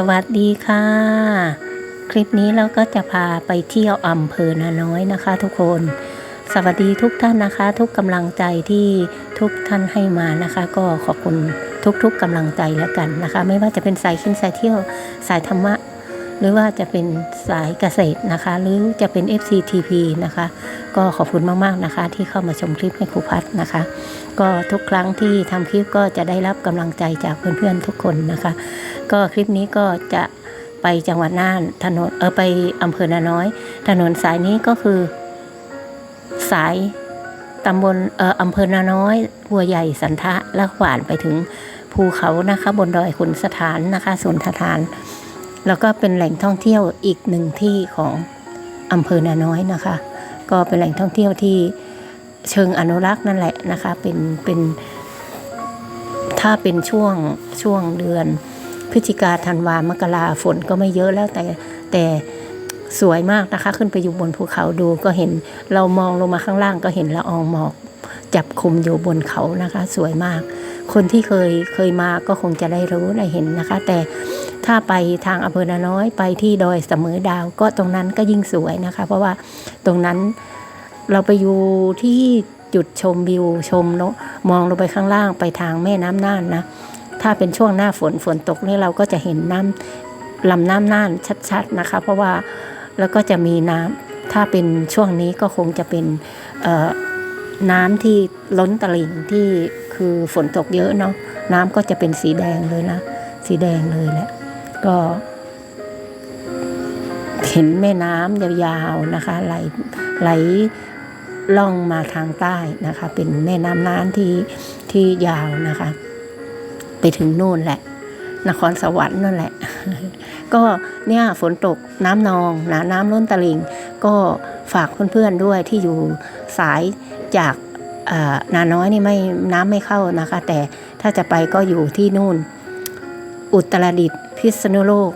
สวัสดีค่ะ คลิปนี้เราก็จะพาไปเที่ยวอำเภอนาน้อยนะคะ ทุกคน สวัสดีทุกท่านนะคะ ทุกกำลังใจที่ทุกท่านให้มานะคะ ก็ขอบคุณทุกๆกำลังใจแล้วกันนะคะ ไม่ว่าจะเป็นสายขึ้นสายเที่ยวสายธรรมะ หรือว่าจะเป็นสายเกษตรนะคะ หรือจะเป็น FCTP นะคะ ก็ขอบคุณมากๆนะคะ ที่เข้ามาชมคลิปให้ครูพัฒนะคะ ก็ทุกครั้งที่ทำคลิปก็จะได้รับกำลังใจจากเพื่อนๆทุกคนนะคะ ก็คลิปนี้ก็จะไปจังหวัดน่านถนนเออไปอำเภอนาน้อย ถนนสายนี้ก็คือ สายตำบลเอออำเภอนาน้อยบัวใหญ่สันทะและขวานไปถึงภูเขานะคะ บนดอยขุนสถานนะคะสุนทาน แล้วก็เป็นแหล่งท่องเที่ยวอีกหนึ่งที่ของอำเภอนาน้อยนะคะ ก็เป็นแหล่งท่องเที่ยวที่เชิงอนุรักษ์นั่นแหละนะคะเป็นเป็นถ้าเป็นช่วงช่วงเดือนพฤศจิกาธันวามกราฝนก็ไม่เยอะแล้วแต่แต่สวยมากนะคะ ขึ้นไปอยู่บนภูเขาดูก็เห็นเรามองลงมาข้างล่างก็เห็นละอองหมอกจับคุมอยู่บนเขานะคะ สวยมาก คนที่เคยเคยมาก็คงจะได้รู้ได้เห็นนะคะ แต่ถ้าไปทางอำเภอนาน้อยไปที่ดอยเสมอดาว ก็ตรงนั้นก็ยิ่งสวยนะคะ เพราะว่าตรงนั้นเราไปอยู่ที่จุดชมวิวชมเนอะมองลงไปข้างล่างไปทางแม่น้ำน่านนะ ถ้าเป็นช่วงหน้าฝนฝนตกนี่เราก็จะเห็นน้ำลำน้ำน่านชัดๆนะคะ เพราะว่าแล้วก็จะมีน้ำถ้าเป็นช่วงนี้ก็คงจะเป็นน้ำที่ล้นตลิ่งที่ คือฝนตกเยอะเนาะน้ำก็จะเป็นสีแดงเลยนะ สีแดงเลยแหละก็เห็นแม่น้ำยาวๆนะคะไหลไหลล่องมาทางใต้นะคะ เป็นแม่น้ำน่านที่ที่ยาวนะคะ ไปถึงนู่นแหละ นครสวรรค์นั่นแหละ ก็เนี่ยฝนตกน้ำนองนะน้ำล้นตลิ่ง ก็ฝากเพื่อนๆด้วยที่อยู่สายจาก นาน้อยนี่ไม่น้ำไม่เข้านะคะ แต่ถ้าจะไปก็อยู่ที่นู่น อุตรดิตถ์พิษณุโลก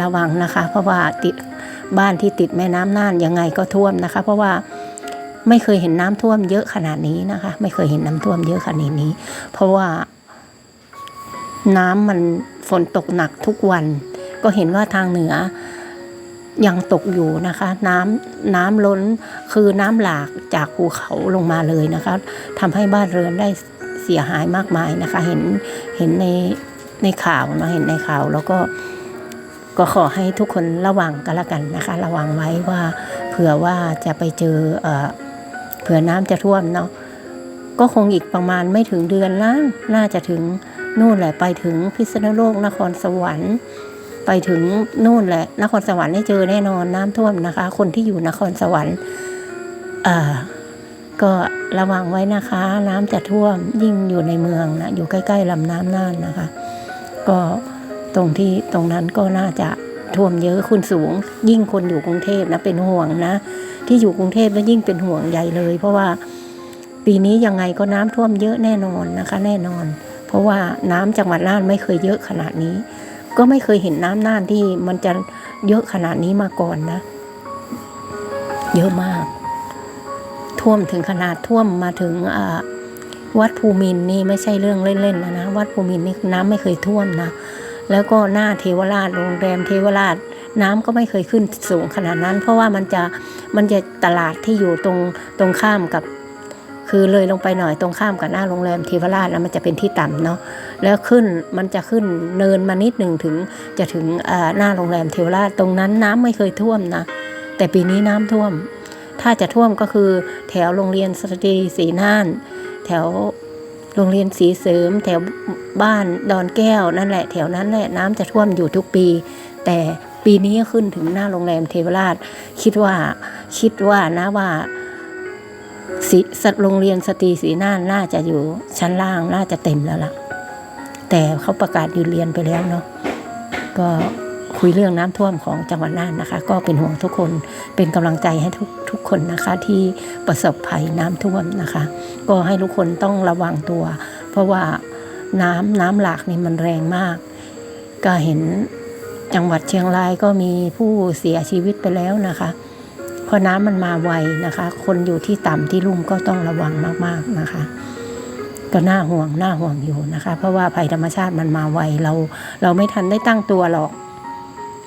ระวังนะคะ เพราะว่าติดบ้านที่ติดแม่น้ำน่านยังไงก็ท่วมนะคะ เพราะว่าไม่เคยเห็นน้ำท่วมเยอะขนาดนี้นะคะ ไม่เคยเห็นน้ำท่วมเยอะขนาดนี้ เพราะว่าน้ำมันฝนตกหนักทุกวัน ก็เห็นว่าทางเหนือ ยังตกอยู่นะคะน้ำน้ำล้นคือน้ำหลากจากภูเขาลงมาเลยนะคะทำให้บ้านเรือนได้เสียหายมากมายนะคะ เห็นเห็นในในข่าวเนาะเห็นในข่าวแล้วก็ก็ขอให้ทุกคนระวังกันละกันนะคะ ระวังไว้ว่าเผื่อว่าจะไปเจอเอ่อเผื่อน้ำจะท่วมเนาะก็คงอีกประมาณไม่ถึงเดือนละน่าจะถึงนู่นแหละไปถึงพิษณุโลกนครสวรรค์ ไปถึงนู่นแหละ นครสวรรค์ได้เจอแน่นอนน้ำท่วมนะคะ คนที่อยู่นครสวรรค์อ่าก็ระวังไว้นะคะ น้ำจะท่วมยิ่งอยู่ในเมืองนะอยู่ใกล้ๆลำน้ำน่านนะคะ ก็ตรงที่ตรงนั้นก็น่าจะท่วมเยอะคุณสูง ยิ่งคนอยู่กรุงเทพนะเป็นห่วงนะ ที่อยู่กรุงเทพแล้วยิ่งเป็นห่วงใหญ่เลย เพราะว่าปีนี้ยังไงก็น้ำท่วมเยอะแน่นอนนะคะ แน่นอน เพราะว่าน้ำจังหวัดน่านไม่เคยเยอะขนาดนี้ ก็ไม่เคยเห็นน้ำน่านที่มันจะเยอะขนาดนี้มาก่อนนะ เยอะมาก ท่วมถึงขนาดท่วมมาถึงวัดภูมินนี่ไม่ใช่เรื่องเล่นๆนะนะวัดภูมินนี่น้ำไม่เคยท่วมนะแล้วก็หน้าเทวราชโรงแรมเทวราชน้ำก็ไม่เคยขึ้นสูงขนาดนั้น เพราะว่ามันจะมันจะตลาดที่อยู่ตรงตรงข้ามกับ คือเลยลงไปหน่อยตรงข้ามกับหน้าโรงแรมเทวราชแล้วมันจะเป็นที่ต่ำเนาะแล้วขึ้นมันจะขึ้นเนินมานิดหนึ่งถึงจะถึงหน้าโรงแรมเทวราชตรงนั้นน้ำไม่เคยท่วมนะ แต่ปีนี้น้ำท่วม ถ้าจะท่วมก็คือแถวโรงเรียนสตรีศรีน่าน แถวโรงเรียนศรีเสริม แถวบ้านดอนแก้วนั่นแหละ แถวนั้นแหละน้ำจะท่วมอยู่ทุกปี แต่ปีนี้ขึ้นถึงหน้าโรงแรมเทวราช คิดว่าคิดว่านะว่า สิสัตว์โรงเรียนสตรีศรีน่านน่าจะอยู่ชั้นล่างน่าจะเต็มแล้วล่ะ แต่เขาประกาศหยุดเรียนไปแล้วเนาะก็คุยเรื่องน้ำท่วมของจังหวัดน่านนะคะ ก็เป็นห่วงทุกคนเป็นกำลังใจให้ทุกทุกคนนะคะที่ประสบภัยน้ำท่วมนะคะ ก็ให้ทุกคนต้องระวังตัว เพราะว่าน้ำน้ำหลากนี่มันแรงมาก ก็เห็นจังหวัดเชียงรายก็มีผู้เสียชีวิตไปแล้วนะคะ เพราะน้ำมันมาไวนะคะ คนอยู่ที่ต่ำที่ลุ่มก็ต้องระวังมากๆนะคะ ก็น่าห่วงน่าห่วงอยู่นะคะ เพราะว่าภัยธรรมชาติมันมาไวเรา เราไม่ทันได้ตั้งตัวหรอก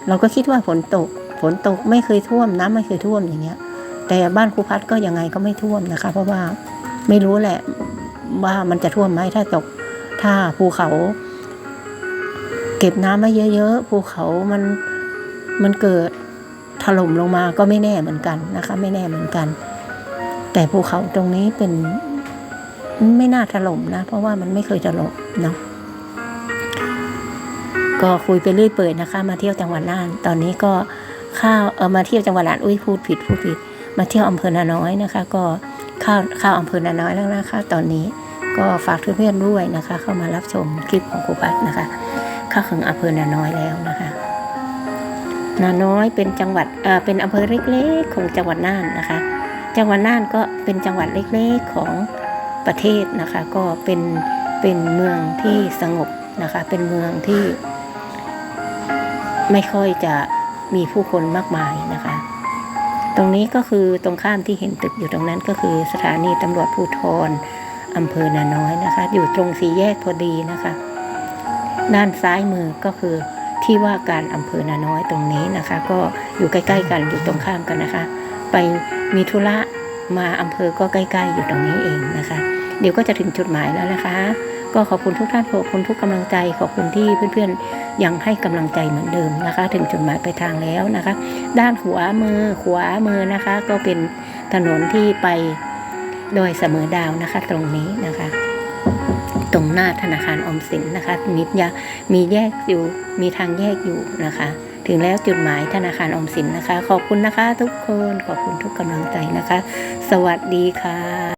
เราก็คิดว่าฝนตก ฝนตกไม่เคยท่วมน้ำไม่เคยท่วมอย่างเงี้ย แต่บ้านครูพัดก็ยังไงก็ไม่ท่วมนะคะ เพราะว่าไม่รู้แหละว่ามันจะท่วมไหมถ้าตกถ้าภูเขาเก็บน้ำไว้เยอะๆ ภูเขามันมันเกิด ถล่มลงมาก็ไม่แน่เหมือนกันนะคะ ไม่แน่เหมือนกัน แต่ภูเขาตรงนี้เป็นไม่น่าถล่มนะ เพราะว่ามันไม่เคยถล่มเนาะก็คุยไปเรื่อยเปื่อยนะคะ มาเที่ยวจังหวัดน่าน ตอนนี้ก็ข้าวเออมาเที่ยวจังหวัดน่านอุ้ยพูดผิดพูดผิด มาเที่ยวอำเภอนาน้อยนะคะ ก็ข้าวข้าวอำเภอนาน้อยแล้วนะคะ ตอนนี้ก็ฝากเพื่อนๆด้วยนะคะ เข้ามารับชมคลิปของครูพัดนะคะ เข้าถึงอำเภอนาน้อยแล้วนะคะ นาน้อยเป็นจังหวัดเป็นอำเภอเล็กๆ ของจังหวัดน่านนะคะ จังหวัดน่านก็เป็นจังหวัดเล็กๆของประเทศนะคะ ก็เป็นเป็นเมืองที่สงบนะคะ เป็นเมืองที่ ไม่ค่อยจะมีผู้คนมากมายนะคะ ตรงนี้ก็คือตรงข้ามที่เห็นตึกอยู่ตรงนั้นก็คือสถานีตำรวจภูธรอำเภอนาน้อยนะคะ อยู่ตรงสี่แยกพอดีนะคะ ด้านซ้ายมือก็คือ ที่ว่าการอำเภอนาน้อยตรงนี้นะคะ ก็อยู่ใกล้ ๆ กันอยู่ตรงข้ามกันนะคะ ไปมีธุระมาอำเภอก็ใกล้ ๆ อยู่ตรงนี้เองนะคะ เดี๋ยวก็จะถึงจุดหมายแล้วนะคะ ก็ขอบคุณทุกท่านขอบคุณทุกกำลังใจ ขอบคุณที่เพื่อนๆยังให้กำลังใจเหมือนเดิมนะคะ ถึงจุดหมายปลายทางแล้วนะคะ ด้านขวามือขวามือนะคะ ก็เป็นถนนที่ไปโดยเสมอดาวนะคะตรงนี้นะคะ ตรงหน้าธนาคารอมสินนะคะมียามีแยกอยู่มีทางแยกอยู่นะคะ ถึงแล้วจุดหมายธนาคารอมสินนะคะ ขอบคุณนะคะ ทุกคนขอบคุณทุกกำลังใจนะคะ สวัสดีค่ะ